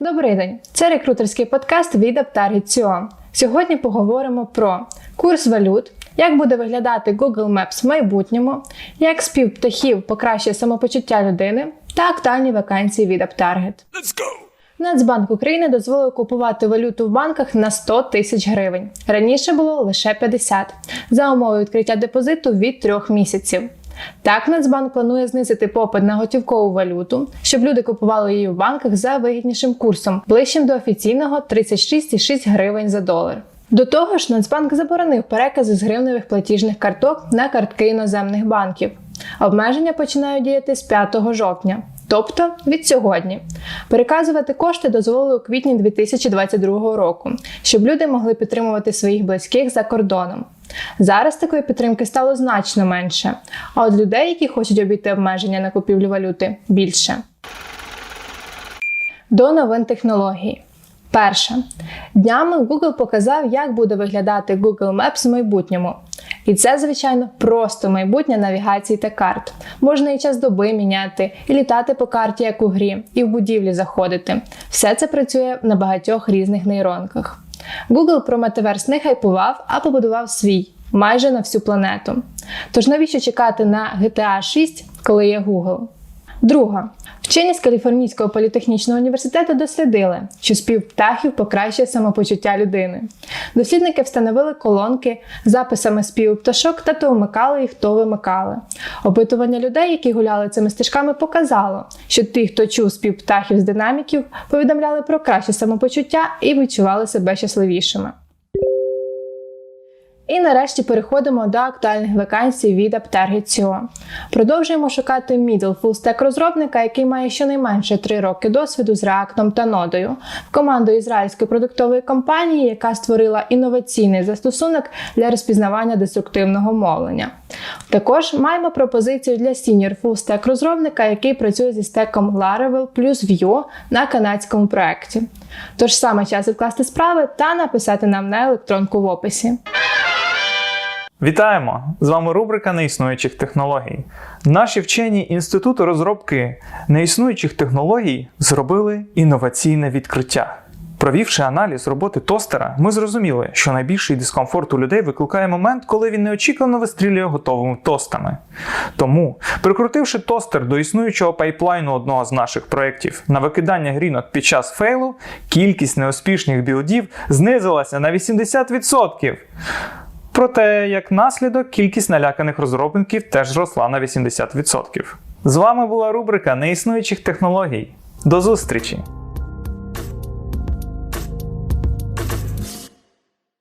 Добрий день! Це рекрутерський подкаст від Aptarget.co. Сьогодні поговоримо про курс валют, як буде виглядати Google Maps в майбутньому, як спів птахів покращує самопочуття людини та актуальні вакансії від Aptarget. Нацбанк України дозволив купувати валюту в банках на 100 тисяч гривень. Раніше було лише 50, за умови відкриття депозиту від 3 місяців. Так, Нацбанк планує знизити попит на готівкову валюту, щоб люди купували її в банках за вигіднішим курсом, ближчим до офіційного 36,6 гривень за долар. До того ж, Нацбанк заборонив перекази з гривневих платіжних карток на картки іноземних банків. Обмеження починають діяти з 5 жовтня, тобто від сьогодні. Переказувати кошти дозволили у квітні 2022 року, щоб люди могли підтримувати своїх близьких за кордоном. Зараз такої підтримки стало значно менше, а от людей, які хочуть обійти обмеження на купівлю валюти, більше. До новин технологій. Перше. Днями Google показав, як буде виглядати Google Maps в майбутньому. І це, звичайно, просто майбутнє навігації та карт. Можна і час доби міняти, і літати по карті, як у грі, і в будівлі заходити. Все це працює на багатьох різних нейронках. Google про метаверс не хайпував, а побудував свій майже на всю планету. Тож навіщо чекати на GTA 6, коли є Google? Друга. Вчені з Каліфорнійського політехнічного університету дослідили, що спів птахів покращує самопочуття людини. Дослідники встановили колонки записами співу пташок та то вмикали їх, то вимикали. Опитування людей, які гуляли цими стежками, показало, що ті, хто чув спів птахів з динаміків, повідомляли про краще самопочуття і відчували себе щасливішими. І нарешті переходимо до актуальних вакансій від Aptarget.co. Продовжуємо шукати middle full stack розробника, який має щонайменше 3 роки досвіду з React та нодою, в команду ізраїльської продуктової компанії, яка створила інноваційний застосунок для розпізнавання деструктивного мовлення. Також маємо пропозицію для senior full stack розробника, який працює зі стеком Laravel плюс Vue на канадському проєкті. Тож саме час відкласти справи та написати нам на електронку в описі. Вітаємо! З вами рубрика неіснуючих технологій. Наші вчені інституту розробки неіснуючих технологій зробили інноваційне відкриття. Провівши аналіз роботи тостера, ми зрозуміли, що найбільший дискомфорт у людей викликає момент, коли він неочікувано вистрілює готовими тостами. Тому, прикрутивши тостер до існуючого пайплайну одного з наших проєктів на викидання грінок під час фейлу, кількість неуспішних білдів знизилася на 80%. Проте, як наслідок, кількість наляканих розробників теж зросла на 80%. З вами була рубрика неіснуючих технологій. До зустрічі!